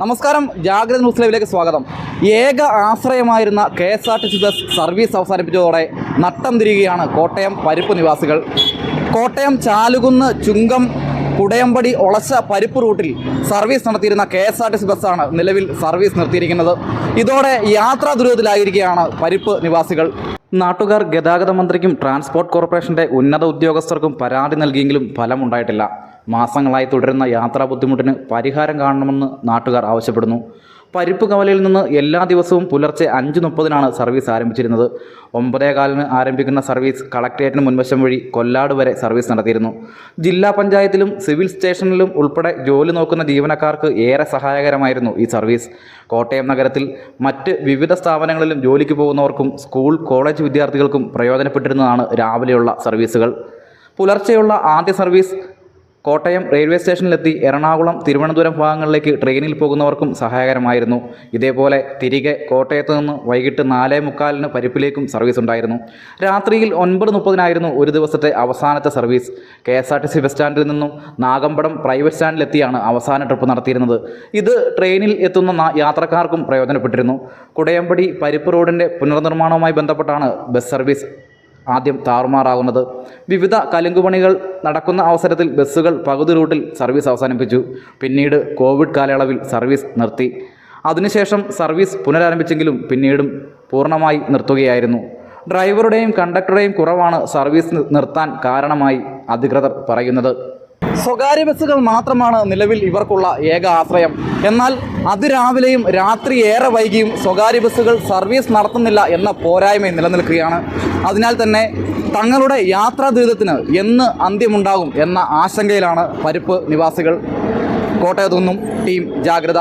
നമസ്കാരം ജാഗ്രത ന്യൂസ് ലൈവിലേക്ക് സ്വാഗതം. ഏക ആശ്രയമായിരുന്ന K S R T C bus service അവസാനിപ്പിച്ചതോടെ നട്ടം തിരികുകയാണ് കോട്ടയം പരിപ്പ് നിവാസികൾ. കോട്ടയം ചാലുകുന്ന് ചുങ്കം കുടയമ്പടി ഒളച്ച പരിപ്പ് റൂട്ടിൽ സർവീസ് നടത്തിയിരുന്ന K S R T C ബസ്സാണ് നിലവിൽ സർവീസ് നിർത്തിയിരിക്കുന്നത്. ഇതോടെ യാത്രാ ദുരിതത്തിലായിരിക്കുകയാണ് പരിപ്പ് നിവാസികൾ. നാട്ടുകാർ ഗതാഗത മന്ത്രിക്കും ട്രാൻസ്പോർട്ട് കോർപ്പറേഷന്റെ ഉന്നത ഉദ്യോഗസ്ഥർക്കും പരാതി നൽകിയെങ്കിലും ഫലമുണ്ടായിട്ടില്ല. മാസങ്ങളായി തുടരുന്ന യാത്രാ ബുദ്ധിമുട്ടിന് പരിഹാരം കാണണമെന്ന് നാട്ടുകാർ ആവശ്യപ്പെടുന്നു. പരിപ്പ് കവലയിൽ നിന്ന് എല്ലാ ദിവസവും പുലർച്ചെ അഞ്ച് മുപ്പതിനാണ് സർവീസ് ആരംഭിച്ചിരുന്നത്. ഒമ്പതേ കാലിന് ആരംഭിക്കുന്ന സർവീസ് കളക്ട്രേറ്റിന് മുൻവശം വഴി കൊല്ലാട് വരെ സർവീസ് നടത്തിയിരുന്നു. ജില്ലാ പഞ്ചായത്തിലും സിവിൽ സ്റ്റേഷനിലും ഉൾപ്പെടെ ജോലി നോക്കുന്ന ജീവനക്കാർക്ക് ഏറെ സഹായകരമായിരുന്നു ഈ സർവീസ്. കോട്ടയം നഗരത്തിൽ മറ്റ് വിവിധ സ്ഥാപനങ്ങളിലും ജോലിക്ക് പോകുന്നവർക്കും സ്കൂൾ കോളേജ് വിദ്യാർത്ഥികൾക്കും പ്രയോജനപ്പെട്ടിരുന്നതാണ് രാവിലെയുള്ള സർവീസുകൾ. പുലർച്ചെയുള്ള ആദ്യ സർവീസ് കോട്ടയം റെയിൽവേ സ്റ്റേഷനിലെത്തി എറണാകുളം തിരുവനന്തപുരം ഭാഗങ്ങളിലേക്ക് ട്രെയിനിൽ പോകുന്നവർക്കും സഹായകരമായിരുന്നു. ഇതേപോലെ തിരികെ കോട്ടയത്ത് നിന്ന് വൈകിട്ട് നാലേ മുക്കാലിന് പരിപ്പിലേക്കും സർവീസ് ഉണ്ടായിരുന്നു. രാത്രിയിൽ ഒൻപത് മുപ്പതിനായിരുന്നു ഒരു ദിവസത്തെ അവസാനത്തെ service K S R T C bus സ്റ്റാൻഡിൽ നിന്നും നാഗമ്പടം പ്രൈവറ്റ് സ്റ്റാൻഡിലെത്തിയാണ് അവസാന ട്രിപ്പ് നടത്തിയിരുന്നത്. ഇത് ട്രെയിനിൽ എത്തുന്ന യാത്രക്കാർക്കും പ്രയോജനപ്പെട്ടിരുന്നു. കുടയമ്പടി പരിപ്പ് റോഡിന്റെ പുനർനിർമ്മാണവുമായി ബന്ധപ്പെട്ടാണ് ബസ് സർവീസ് ആദ്യം താറുമാറാകുന്നത്. വിവിധ കലുങ്കുപണികൾ നടക്കുന്ന അവസരത്തിൽ ബസ്സുകൾ പകുതി റൂട്ടിൽ സർവീസ് അവസാനിപ്പിച്ചു. പിന്നീട് കോവിഡ് കാലയളവിൽ സർവീസ് നിർത്തി. അതിനുശേഷം സർവീസ് പുനരാരംഭിച്ചെങ്കിലും പിന്നീടും പൂർണമായി നിർത്തുകയായിരുന്നു. ഡ്രൈവറുടെയും കണ്ടക്ടറുടെയും കുറവാണ് സർവീസ് നിർത്താൻ കാരണമായി അധികൃതർ പറയുന്നത്. സ്വകാര്യ ബസ്സുകൾ മാത്രമാണ് നിലവിൽ ഇവർക്കുള്ള ഏക ആശ്രയം. എന്നാൽ അതിരാവിലെയും രാത്രി ഏറെ വൈകിയും സ്വകാര്യ ബസ്സുകൾ സർവീസ് നടത്തുന്നില്ല എന്ന പോരായ്മ നിലനിൽക്കുകയാണ്. അതിനാൽ തന്നെ തങ്ങളുടെ യാത്രാ ദുരിതത്തിന് എന്ന് അന്ത്യമുണ്ടാകും എന്ന ആശങ്കയിലാണ് പരിപ്പ് നിവാസികൾ. കോട്ടയത്തു നിന്നും ടീം ജാഗ്രത.